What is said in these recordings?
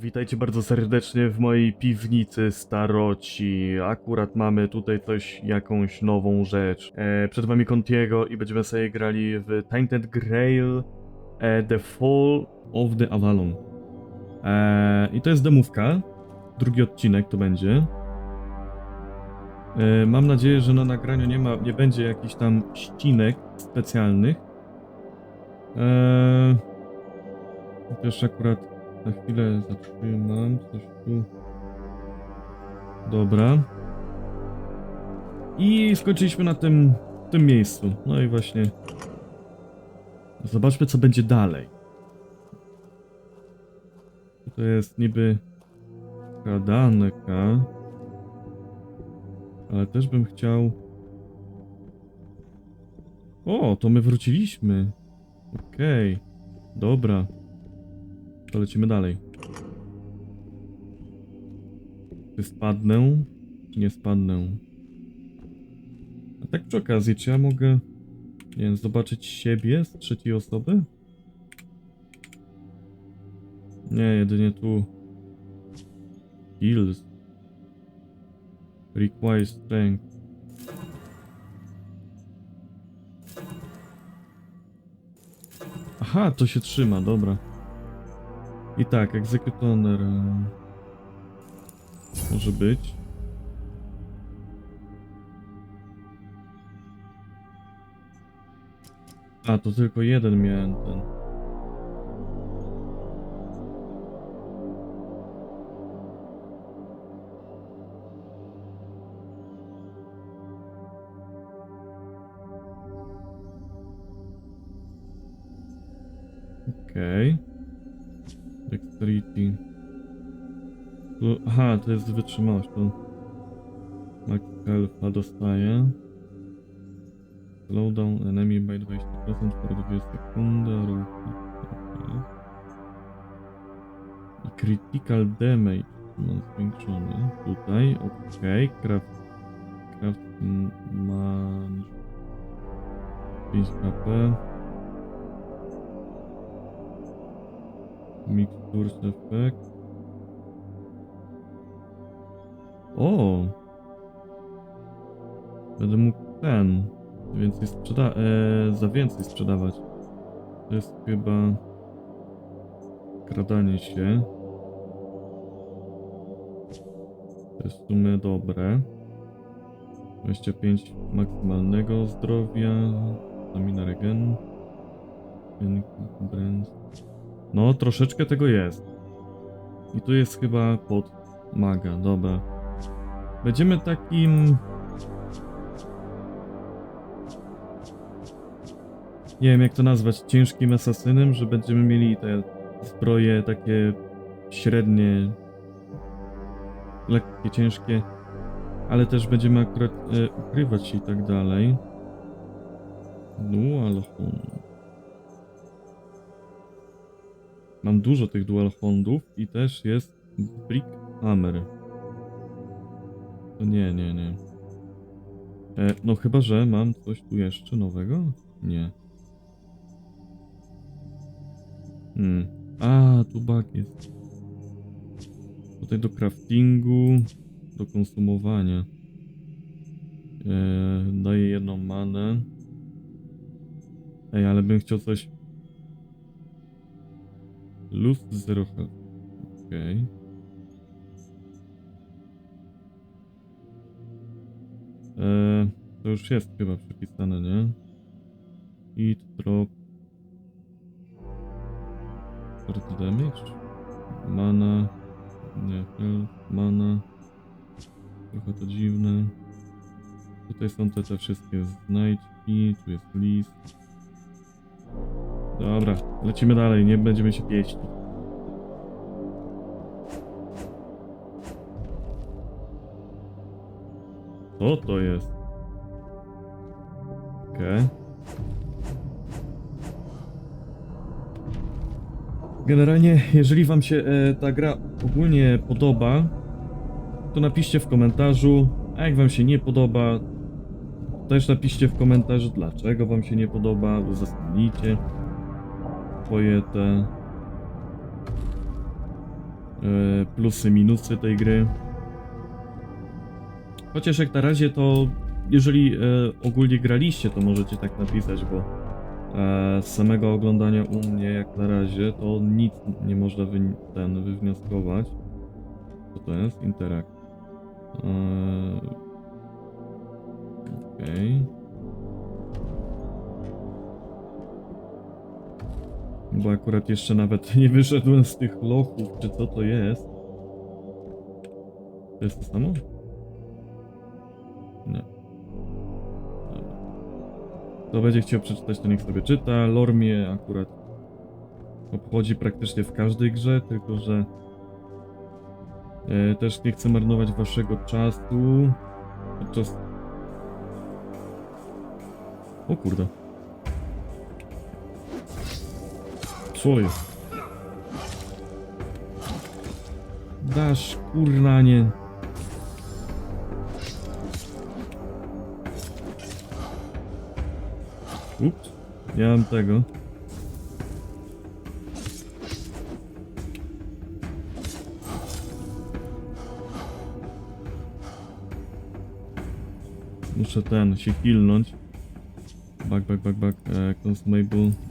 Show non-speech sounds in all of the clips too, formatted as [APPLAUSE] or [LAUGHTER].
Witajcie bardzo serdecznie w mojej piwnicy staroci. Akurat mamy tutaj coś, jakąś nową rzecz. E, przed wami Contiego i będziemy sobie grali w Tainted Grail e, The Fall of the Avalon. E, I to jest demówka. Drugi odcinek to będzie. E, mam nadzieję, że na nagraniu nie ma, nie będzie jakichś tam ścinek specjalnych. E, też akurat na chwilę zatrzymam, coś tu. Dobra. I skończyliśmy na tym, tym miejscu. No i właśnie. Zobaczmy, co będzie dalej. To jest niby kadanka. Ale też bym chciał. O, to my wróciliśmy. Okej. Dobra. To lecimy dalej. Czy spadnę? Czy nie spadnę? A tak przy okazji, czy ja mogę, nie wiem, zobaczyć siebie z trzeciej osoby? Nie, jedynie tu. Skills. Require strength. Aha, to się trzyma, dobra. I tak, egzekutoner. e, Może być. A, to tylko jeden miałem ten. Okej. Dexterity. Aha, to jest wytrzymałość, to Max Health'a dostaje. Slowdown enemy by 20% for 2 sekundy. I critical damage mam zwiększony. Tutaj, okej. Craft, craft ma 5 HP. Mixtures effect. O! Będę mógł ten więcej sprzeda e, za więcej sprzedawać. To jest chyba kradanie się. To jest w sumie dobre. 25 maksymalnego zdrowia. Stamina regen. Brands. No, troszeczkę tego jest. I tu jest chyba pod maga, dobra. Będziemy takim... Nie wiem jak to nazwać, ciężkim asasynem, że będziemy mieli te zbroje takie średnie, lekkie, ciężkie, ale też będziemy akurat e, ukrywać się i tak dalej. No, ale... Mam dużo tych dual hondów i też jest brick hammer. To nie, nie, nie. E, no chyba, że mam coś tu jeszcze nowego? Nie. Hmm. A, tu bug jest. Tutaj do craftingu, do konsumowania. E, daję jedną manę. Ej, ale bym chciał coś Luz 0 health. Okej. Eee, to już jest chyba przypisane, nie? Hit, drop. Sword damage? Mana. Nie, health, mana. Trochę to dziwne. Tutaj są te, te wszystkie znajdźki, tu jest list. Dobra, lecimy dalej, nie będziemy się pieścić. Co to jest? Okej. Generalnie, jeżeli wam się e, ta gra ogólnie podoba, to napiszcie w komentarzu, a jak wam się nie podoba, też napiszcie w komentarzu, dlaczego wam się nie podoba, uzasadnijcie swoje e, plusy, minusy tej gry. Chociaż jak na razie to, jeżeli e, ogólnie graliście, to możecie tak napisać, bo e, z samego oglądania u mnie jak na razie to nic nie można wy, ten, wywnioskować. Co to jest? Interakt. Eee, Okej. Bo akurat jeszcze nawet [LAUGHS] nie wyszedłem z tych lochów, czy co to jest. To jest to samo? Nie. Dobra. Kto będzie chciał przeczytać, to niech sobie czyta. Lore mnie akurat obchodzi praktycznie w każdej grze, tylko że e, też nie chcę marnować waszego czasu podczas... O kurde. Co jest? Dasz, kurna, nie. Ups, nie mam tego. Muszę ten, się hilnąć. Back, back, back, back, e, consumable.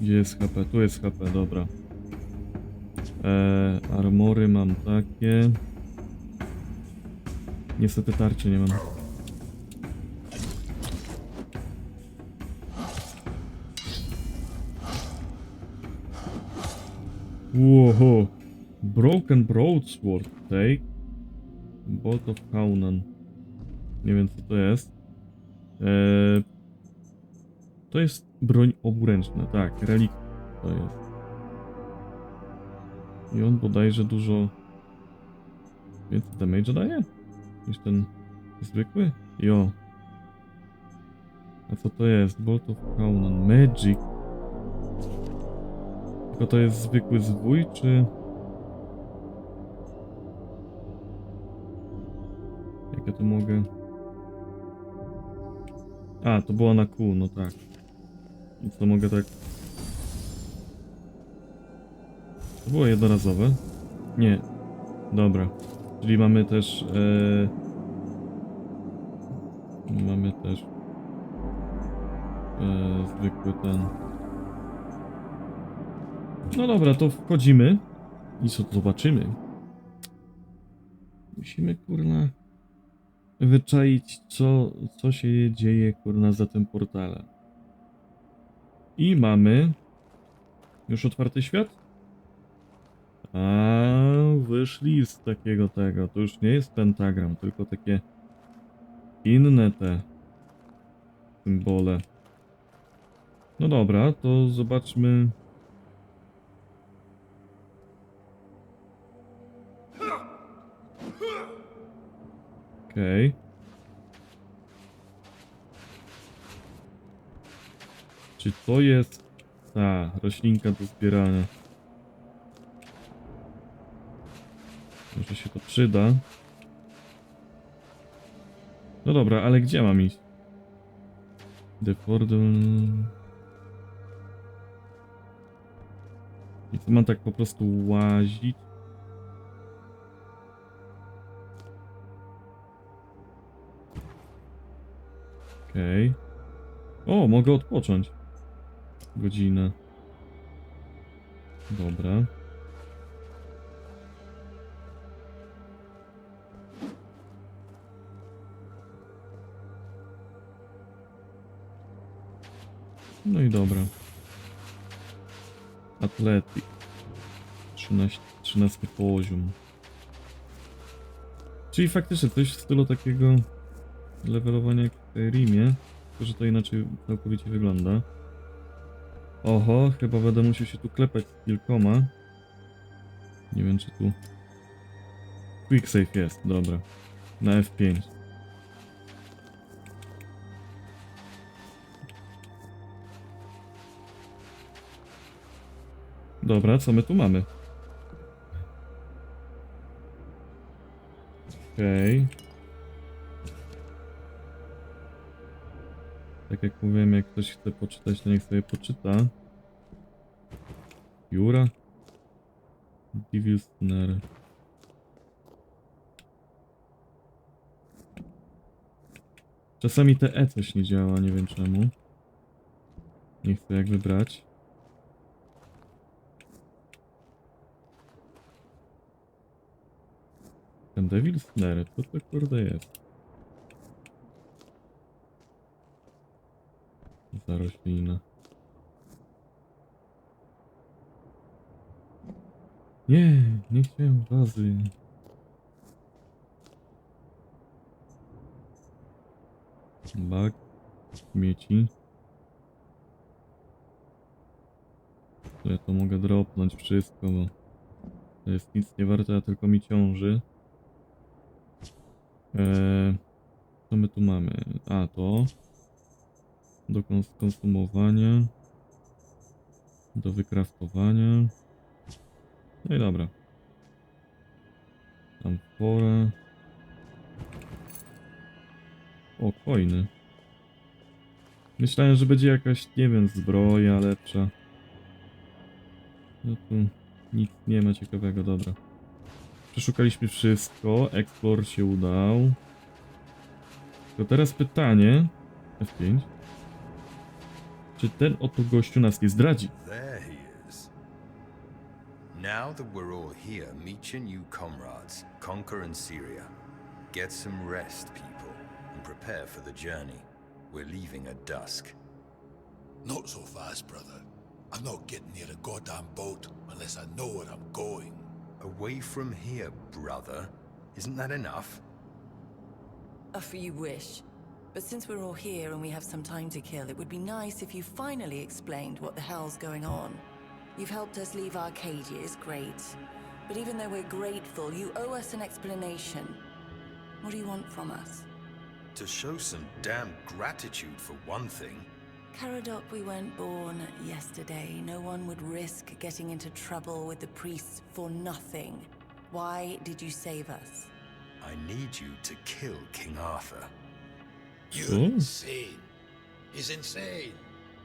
Gdzie jest HP? Tu jest HP, dobra. E, armory mam takie. Niestety tarczy nie mam. Łoho. Broken Broadsword, take. Bolt of Haunan. Nie wiem co to jest. Eee, to jest broń oburęczna, tak, relik to jest. I on bodajże dużo więcej damage daje niż ten zwykły? Jo. A co to jest? Bolt of Haunan. Magic. Tylko to jest zwykły zwój, czy... Jak ja to mogę... A, to była na kół, no tak. I co mogę tak... To było jednorazowe? Nie. Dobra. Czyli mamy też... E... Mamy też... E... Zwykły ten... No dobra, to wchodzimy. I co to zobaczymy? Musimy, kurna wyczaić, co, co się dzieje, kurna, za tym portalem. I mamy... Już otwarty świat? A wyszli z takiego tego. To już nie jest pentagram, tylko takie inne te symbole. No dobra, to zobaczmy. Okej. Czy to jest ta roślinka do zbierania? Może się to przyda. No dobra, ale gdzie mam iść? The Fordel... I co mam tak po prostu łazić? Okej. O, mogę odpocząć. Godzinę. Dobra. No i dobra. Atletik. 13, 13 poziom. Czyli faktycznie coś w stylu takiego levelowania jak w Rimie, tylko że to inaczej całkowicie wygląda. Oho, chyba będę musiał się tu klepać z kilkoma. Nie wiem czy tu... Quick save jest, dobra. Na F5. Dobra, co my tu mamy? Okej. Tak jak mówiłem, jak ktoś chce poczytać, to niech sobie poczyta. Jura. Devil's Snare. Czasami te E coś nie działa, nie wiem czemu. Nie chcę jakby brać. Ten Devil's Snare, co to kurde jest? Nie, nie chciałem wazy. Bak, śmieci. Ja to mogę dropnąć wszystko, bo to jest nic nie warte, a tylko mi ciąży. Eee, co my tu mamy? A, to. Do kons- konsumowania. Do wykraftowania. No i dobra. Tam pora. O, coiny. Myślałem, że będzie jakaś, nie wiem, zbroja lepsza. No tu nic nie ma ciekawego, dobra. Przeszukaliśmy wszystko, Explore się udał. To teraz pytanie, F5. Czy ten oto gościu nas nie zdradzi? There he is. Now that we're all here, meet your new comrades, Conquer and Syria. Get some rest, people, and prepare for the journey. We're leaving at dusk. Not so fast, brother. I'm not getting near a goddamn boat unless I know where I'm going. Away from here, brother. Isn't that enough? If you wish. But since we're all here and we have some time to kill, it would be nice if you finally explained what the hell's going on. You've helped us leave Arcadia is great. But even though we're grateful, you owe us an explanation. What do you want from us? To show some damn gratitude for one thing. Caradoc, we weren't born yesterday. No one would risk getting into trouble with the priests for nothing. Why did you save us? I need you to kill King Arthur. You're Hmm? insane. He's insane.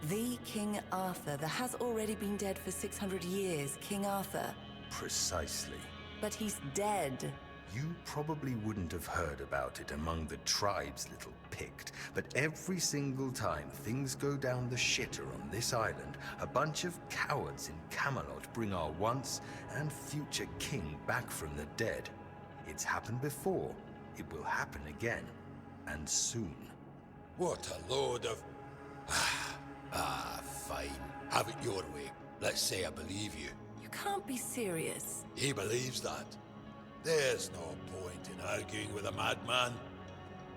The King Arthur, that has already been dead for 600 years, King Arthur. Precisely. But he's dead. You probably wouldn't have heard about it among the tribes, little picked, but every single time things go down the shitter on this island, a bunch of cowards in Camelot bring our once and future king back from the dead. It's happened before, it will happen again, and soon. What a load of. ah, fine. Have it your way. Let's say I believe you. You can't be serious. He believes that. There's no point in arguing with a madman.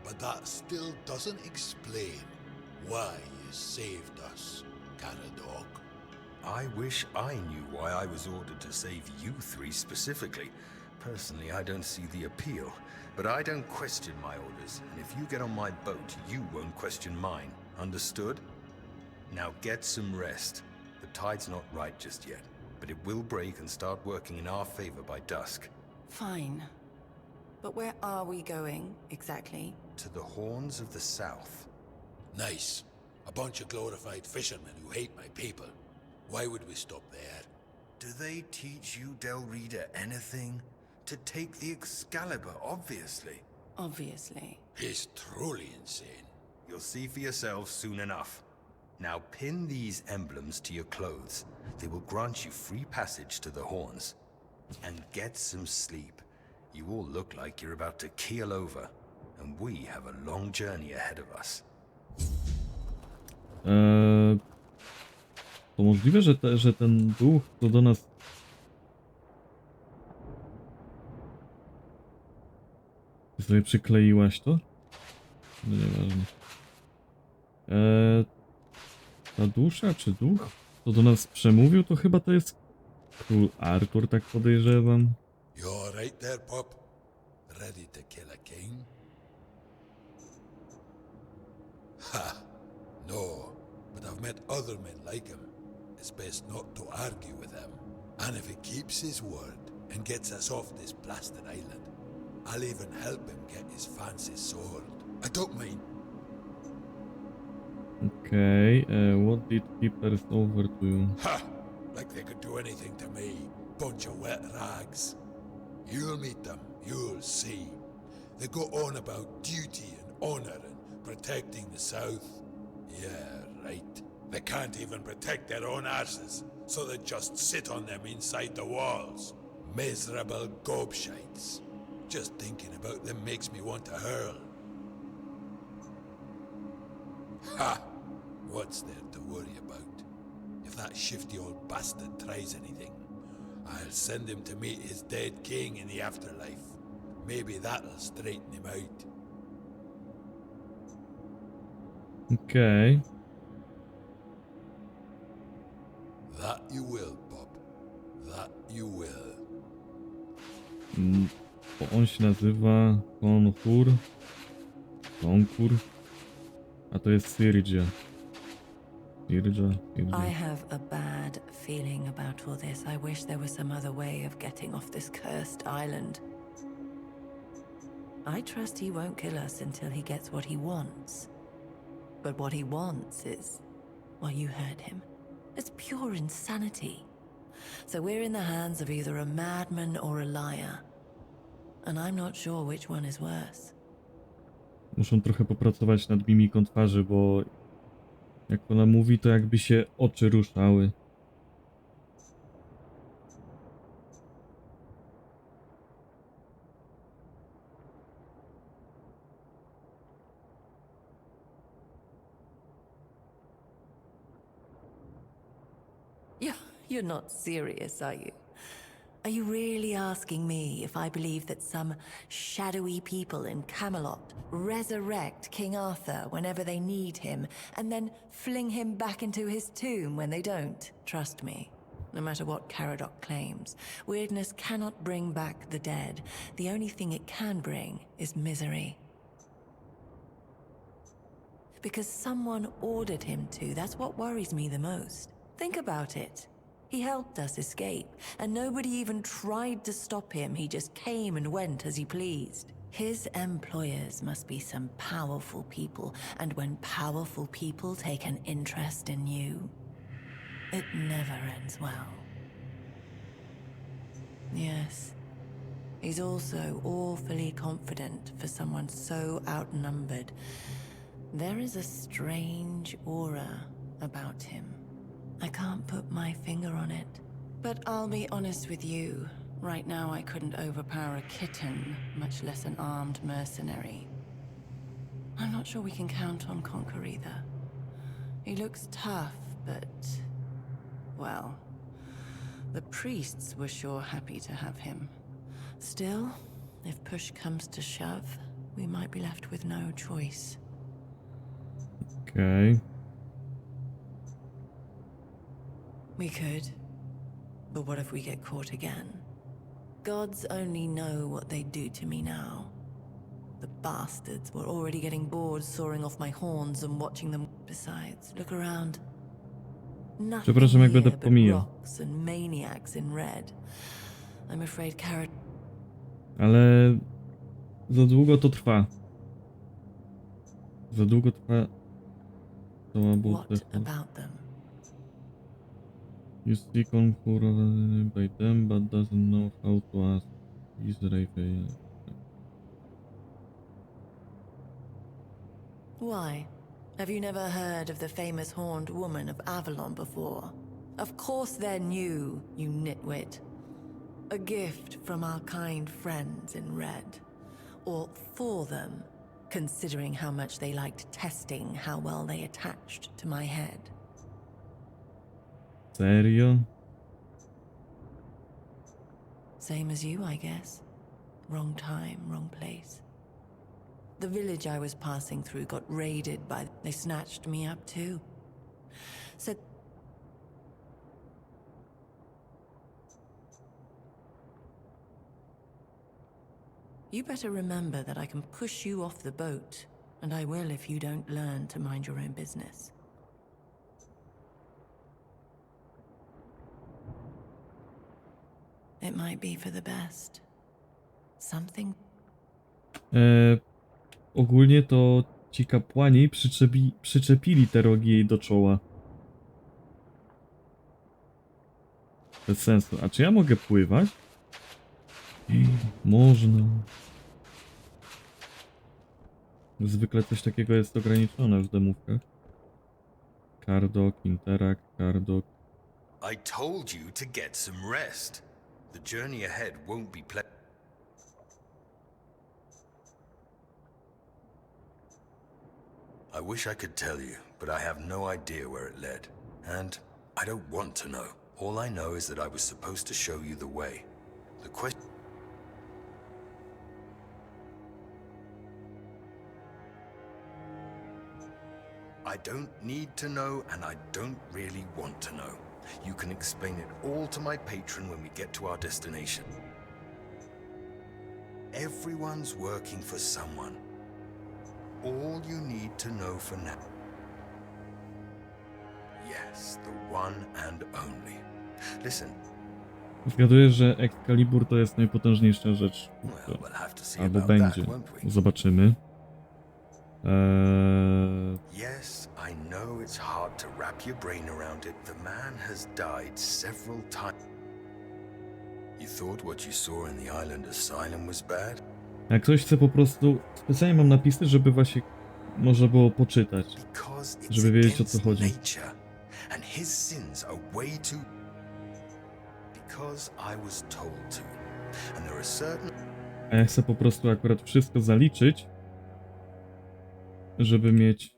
But that still doesn't explain why you saved us, Caradoc. I wish I knew why I was ordered to save you three specifically. Personally, I don't see the appeal, but I don't question my orders, and if you get on my boat, you won't question mine. Understood? Now get some rest. The tide's not right just yet, but it will break and start working in our favor by dusk. Fine. But where are we going, exactly? To the horns of the south. Nice. A bunch of glorified fishermen who hate my people. Why would we stop there? Do they teach you, Del Rita, anything? To take the Excalibur, obviously. Obviously. He's truly insane. You'll see for yourselves soon enough. Now pin these emblems to your clothes. They will grant you free passage to the horns. And get some sleep. You all look like you're about to keel over, and we have a long journey ahead of us. Eee, to możliwe, że, te, że ten duch to do nas. Sobie przykleiłaś to? No nieważne. Eee, ta dusza czy duch? To do nas przemówił, to chyba to jest król Artur, tak podejrzewam. You right there, pup? Ready to kill a king? Ha! No, but I've met other men like him. It's best not to argue with him. And if he keeps his word and gets us off this blasted island, I'll even help him get his fancy sword. I don't mind. Okay, uh, what did keepers over to you? Ha! Like they could do anything to me. bunch of wet rags. You'll meet them, you'll see. They go on about duty and honor and protecting the South. Yeah, right. They can't even protect their own asses, so they just sit on them inside the walls. Miserable gobshites. Just thinking about them makes me want to hurl. Ha! What's there to worry about? If that shifty old bastard tries anything, I'll send him to meet his dead king in the afterlife. Maybe that'll straighten him out. Okay. That you will, Bob. That you will. Mm, Bo on się nazywa Konkur. Konkur. A to jest. Sirgia, Sirgia. I have a bad feeling about all this. I wish there was some other way of getting off this cursed island. I trust he won't kill us until he gets what he wants. But what he wants is. Well, you heard him. It's pure insanity. So we're in the hands of either a madman or a liar. And I'm not sure which one is worse. Muszą trochę popracować nad mimiką twarzy, bo jak ona mówi, to jakby się oczy ruszały. You're, not serious, are you? Are you really asking me if I believe that some shadowy people in Camelot resurrect King Arthur whenever they need him and then fling him back into his tomb when they don't? Trust me. No matter what Caradoc claims, weirdness cannot bring back the dead. The only thing it can bring is misery. Because someone ordered him to. That's what worries me the most. Think about it. He helped us escape, and nobody even tried to stop him. He just came and went as he pleased. His employers must be some powerful people, and when powerful people take an interest in you, it never ends well. Yes. He's also awfully confident for someone so outnumbered. There is a strange aura about him. I can't put my finger on it. But I'll be honest with you. Right now, I couldn't overpower a kitten, much less an armed mercenary. I'm not sure we can count on Conquer either. He looks tough, but. Well. The priests were sure happy to have him. Still, if push comes to shove, we might be left with no choice. Okej. We could. But what if we get caught again? Gods only know what they'd do to me now. The bastards were already getting bored sawing off my horns and watching them. Besides, look around. Nothing Przepraszam, jak here będę but pomijał. rocks and maniacs in red. I'm afraid Carrot Ale za długo to trwa. Za długo trwa cała What about them? You see Conquer by them, but doesn't know how to ask. Israel. Why? Have you never heard of the famous horned woman of Avalon before? Of course they're new, you nitwit. A gift from our kind friends in red. Or for them, considering how much they liked testing how well they attached to my head. Serio? Same as you, I guess. Wrong time, wrong place. The village I was passing through got raided by. They snatched me up too. Said. You better remember that I can push you off the boat, and I will if you don't learn to mind your own business. It might be for the best. Something E, ogólnie to ci kapłani przyczepi, przyczepili te rogi jej do czoła. Bez sensu. A czy ja mogę pływać? Ej, Można. Zwykle coś takiego jest ograniczone w demówkach. Cardok, Interact, Cardok. I told you to get some rest. The journey ahead won't be pleasant. I wish I could tell you, but I have no idea where it led. And I don't want to know. All I know is that I was supposed to show you the way. The question. I don't need to know, and I don't really want to know. You can explain it all to my patron when we get to our destination. Everyone's working for someone. All you need to know for now. Yes, the one and only. Listen, Zgaduję, że Excalibur to jest najpotężniejsza rzecz. well, we'll have to see Albo about będzie. that, won't we? Zobaczymy. Eee, Yes, I know it's hard to wrap your brain around it. The man has died several times. You thought what you saw in the island asylum was bad? jak ktoś chce po prostu... Specjalnie mam napisy, żeby właśnie można było poczytać. Żeby wiedzieć, o co chodzi. and his sins are way too. Because I was told to, and there are certain. Ja chcę po prostu akurat wszystko zaliczyć, żeby mieć,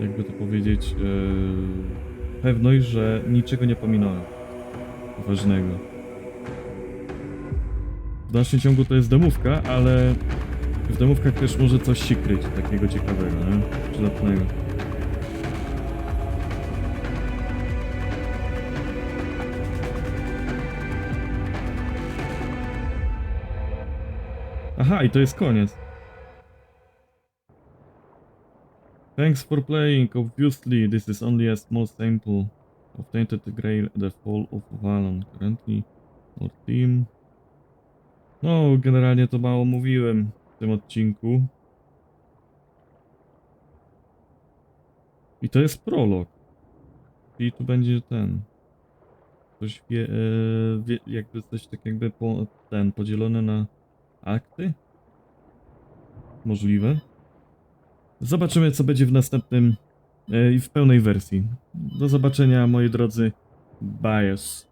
jakby to powiedzieć, e, pewność, że niczego nie pominąłem ważnego. W dalszym ciągu to jest demówka, ale w demówkach też może coś się kryć takiego ciekawego, nie? Przydatnego. Aha, i to jest koniec. Thanks for playing. Obviously, this is only a small sample of Tainted Grail the Fall of Valon. Currently, our team. No, generalnie to mało mówiłem w tym odcinku. I to jest prolog. I tu będzie ten. Coś wie, e, wie jakby coś tak jakby po, ten podzielone na akty? Możliwe. Zobaczymy, co będzie w następnym e, i w pełnej wersji. Do zobaczenia, moi drodzy. Bias.